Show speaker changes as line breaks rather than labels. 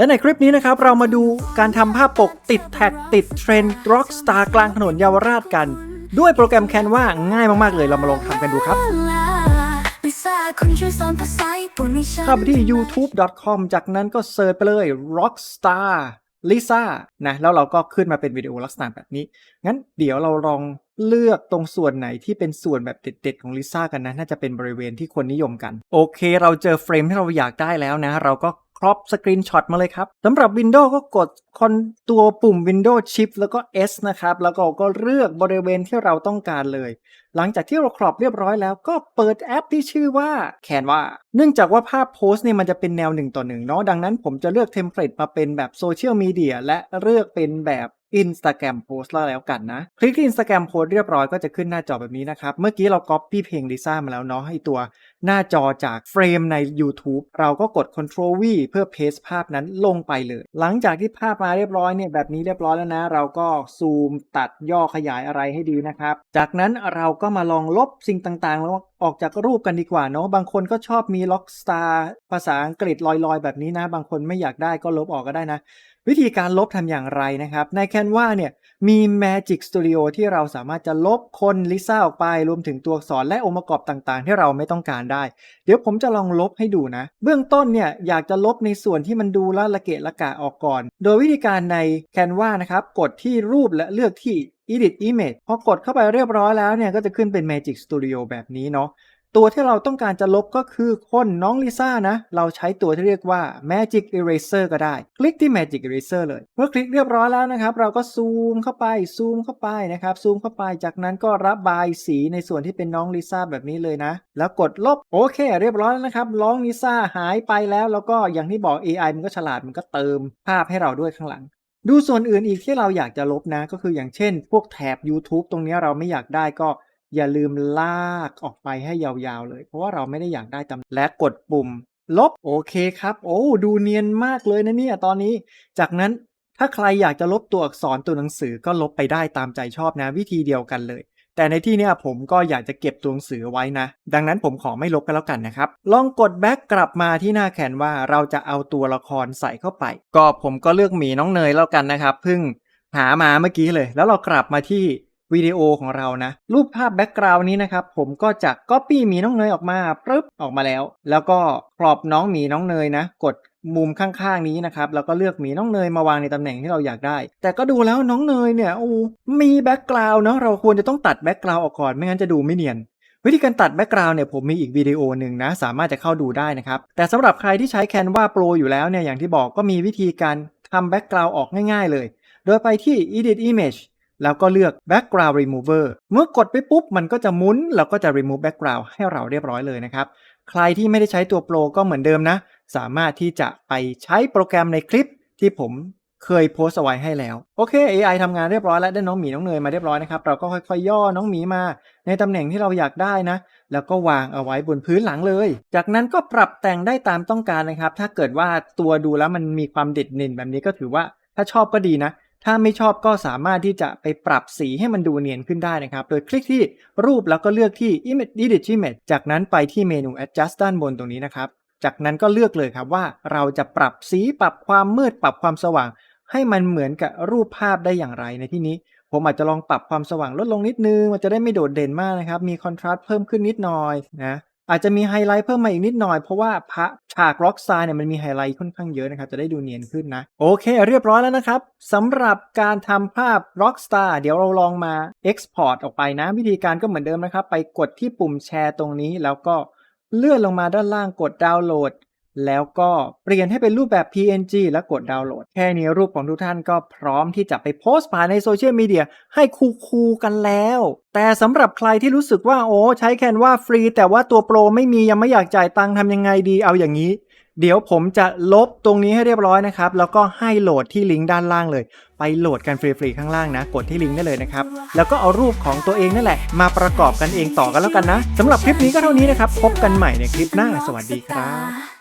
และในคลิปนี้นะครับ เรามาดูการทำภาพปกติดแท็กติดเทรนด์ Rockstar กลางถนนเยาวราชกัน ด้วยโปรแกรมแคนว่าง่ายมาก ๆ เลยเรามาลองทำกันดูครับเข้าไปที่ youtube.com จากนั้นก็เซิร์ชไปเลย rockstar lisa นะแล้วเราก็ขึ้นมาเป็นวิดีโอลักษณะแบบนี้ งั้นเดี๋ยวเราลองเลือกตรงส่วนไหนที่เป็นส่วนแบบเด็ดๆของลิซ่ากันนะ น่าจะเป็นบริเวณที่คนนิยมกัน โอเค เราเจอเฟรมที่เราอยากได้แล้วนะ เราก็ ครอปสกรีนช็อตมาเลยครับสำหรับ Windows ก็กดคอนตัวปุ่ม Windows Shift แล้วก็ S นะครับ แล้วก็ก็เลือกบริเวณที่เราต้องการเลย หลังจากที่เราครอบเรียบร้อยแล้วก็เปิดแอปที่ชื่อว่า Canva เนื่องจากว่าภาพโพสต์เนี่ยมันจะเป็นแนวหนึ่งต่อหนึ่งเนาะดังนั้นผมจะเลือกเทมเพลตมาเป็นแบบโซเชียลมีเดียและเลือกเป็นแบบ Instagram Post แล้วแล้วกันนะ คลิกที่ Instagram Post เรียบร้อยก็จะขึ้นหน้าจอแบบนี้นะครับ เมื่อกี้เรา Copy เพลงลิซ่ามาแล้วเนาะให้ตัวหน้าจอจากเฟรมใน YouTube เราก็กด Ctrl V เพื่อ paste ภาพนั้นลงไปเลย หลังจากที่ภาพมาเรียบร้อยเนี่ยแบบนี้เรียบร้อยแล้วนะ เราก็ซูมตัดย่อขยายอะไรให้ดีนะครับ จากนั้นเราก็มาลองลบสิ่งต่างๆ แล้ว ออกจากรูปกันดีกว่าเนาะบางคนก็ชอบมี Rockstar ภาษาอังกฤษลอยๆ แบบนี้นะ บางคนไม่อยากได้ก็ลบออกก็ได้นะ วิธีการลบทำอย่างไรนะครับ ใน Canva เนี่ยมี Magic Studio ที่เราสามารถจะลบคนลิซ่าออกไป รวมถึงตัวอักษรและองค์ประกอบต่างๆ ที่เราไม่ต้องการได้ เดี๋ยวผมจะลองลบให้ดูนะ เบื้องต้นเนี่ยอยากจะลบในส่วนที่มันดูละละเกะละกะออกก่อน โดยวิธีการใน Canva นะครับกดที่รูปและเลือกที่ Edit Image พอกดเข้าไปเรียบร้อยแล้วเนี่ยก็จะขึ้นเป็น Magic Studio แบบนี้เนาะตัวที่เราต้องการจะลบก็คือคนน้องลิซ่านะ เราใช้ตัวที่เรียกว่า Magic Eraser ก็ได้ คลิกที่ Magic Eraser เลย เมื่อคลิกเรียบร้อยแล้วนะครับ เราก็ซูมเข้าไป ซูมเข้าไปนะครับ ซูมเข้าไป จากนั้นก็ระบายสีในส่วนที่เป็นน้องลิซ่าแบบนี้เลยนะ แล้วกดลบ โอเค เรียบร้อยแล้วนะครับ น้องลิซ่าหายไปแล้ว แล้วก็อย่างที่บอก AI มันก็ฉลาด มันก็เติมภาพให้เราด้วยข้างหลัง ดูส่วนอื่นอีกที่เราอยากจะลบนะ ก็คืออย่างเช่น พวกแถบ YouTube ตรงนี้เราไม่อยากได้ก็อย่าลืมลากออกไปให้ยาวๆเลย เพราะว่าเราไม่ได้อยากได้ตำและกดปุ่ม ลบ โอเคครับ โอ้ดูเนียนมากเลยนะเนี่ยตอนนี้ จากนั้นถ้าใครอยากจะลบตัวอักษรตัวหนังสือก็ลบไปได้ตามใจชอบนะวิธีเดียวกันเลย แต่ในที่นี้ผมก็อยากจะเก็บตัวหนังสือไว้นะ ดังนั้นผมขอไม่ลบกันแล้วกันนะครับ ลองกดแบ็กกลับมาที่หน้าแคนว่าเราจะเอาตัวละครใส่เข้าไป ก็ผมก็เลือกหมีน้องเนยแล้วกันนะครับเพิ่งหามาเมื่อกี้เลย แล้วเรากลับมาที่ วิดีโอของเรานะ รูปภาพแบ็กกราวน์นี้นะครับ ผมก็จะ Copy หมีน้องเนยออกมาปึ๊บออกมาแล้ว แล้วก็กรอบน้องหมีน้องเนยนะ กดมุมข้างๆนี้นะครับ แล้วก็เลือกหมีน้องเนยมาวางในตำแหน่งที่เราอยากได้ แต่ก็ดูแล้วน้องเนยเนี่ยโอ้มีแบ็กกราวน์เนาะเราควรจะต้องตัดแบ็กกราวน์ออกก่อนไม่งั้นจะดูไม่เนียนวิธีการตัดแบ็กกราวน์เนี่ยผมมีอีกวิดีโอหนึ่งนะ สามารถจะเข้าดูได้นะครับ แต่สำหรับใครที่ใช้ Canva Pro อยู่แล้วเนี่ยอย่างที่บอกก็มีวิธีการทำแบ็กกราวน์ออกง่ายๆเลย โดยไปที่ Edit Image แล้วก็เลือก Background Remover เมื่อกดไปปุ๊บมันก็จะมุนแล้วก็จะ remove background ให้เราเรียบร้อยเลยนะครับ ใครที่ไม่ได้ใช้ตัวโปรก็เหมือนเดิมนะ สามารถที่จะไปใช้โปรแกรมในคลิปที่ผมเคยโพสต์เอาไว้ให้แล้ว โอเค AI ทำงานเรียบร้อยแล้วได้น้องหมีน้องเนยมาเรียบร้อยนะครับเราก็ค่อยๆย่อน้องหมีมา ในตำแหน่งที่เราอยากได้นะ แล้วก็วางเอาไว้บนพื้นหลังเลย จากนั้นก็ปรับแต่งได้ตามต้องการนะครับ ถ้าเกิดว่าตัวดูแล้วมันมีความเด็ดเด่นแบบนี้ก็ถือว่า ถ้าชอบก็ดีนะ ถ้าไม่ชอบก็สามารถที่จะไปปรับสีให้มันดูเนียนขึ้นได้นะครับ โดยคลิกที่รูปแล้วก็เลือกที่ Image Edit Image จากนั้นไปที่เมนู Adjust ด้านบนตรงนี้นะครับ จากนั้นก็เลือกเลยครับว่าเราจะปรับสีปรับความมืดปรับความสว่าง ให้มันเหมือนกับรูปภาพได้อย่างไรในที่นี้ ผมอาจจะลองปรับความสว่างลดลงนิดนึง มันจะได้ไม่โดดเด่นมากนะครับ มีคอนทราสต์เพิ่มขึ้นนิดหน่อยนะ อาจจะมีไฮไลท์เพิ่มมาอีกนิดหน่อยเพราะว่าพระฉากร็อกซายเนี่ยมันมีไฮไลท์ค่อนข้างเยอะนะครับ จะได้ดูเนียนขึ้นนะ โอเค เรียบร้อยแล้วนะครับสำหรับการทำภาพร็อกซายเดี๋ยวเราลองมา Export ออกไปนะ วิธีการก็เหมือนเดิมนะครับ ไปกดที่ปุ่มแชร์ตรงนี้ แล้วก็เลื่อนลงมาด้านล่างกดดาวน์โหลด แล้วก็เปลี่ยนให้เป็นรูปแบบ PNG แล้วกดดาวน์โหลด แค่นี้รูปของทุกท่านก็พร้อมที่จะไปโพสต์ผ่านในโซเชียลมีเดียให้คูลๆกันแล้ว แต่สำหรับใครที่รู้สึกว่าโอ้ใช้แคนวาฟรี แต่ว่าตัวโปรไม่มียังไม่อยากจ่ายตังค์ทำยังไงดีเอาอย่างนี้ เดี๋ยวผมจะลบตรงนี้ให้เรียบร้อยนะครับ แล้วก็ให้โหลดที่ลิงก์ด้านล่างเลย ไปโหลดกันฟรีๆข้างล่างนะ กดที่ลิงก์ได้เลยนะครับ แล้วก็เอารูปของตัวเองนั่นแหละ มาประกอบกันเองต่อกันแล้วกันนะสำหรับคลิปนี้ก็เท่านี้นะครับพบกันใหม่ในคลิปหน้า สวัสดีครับ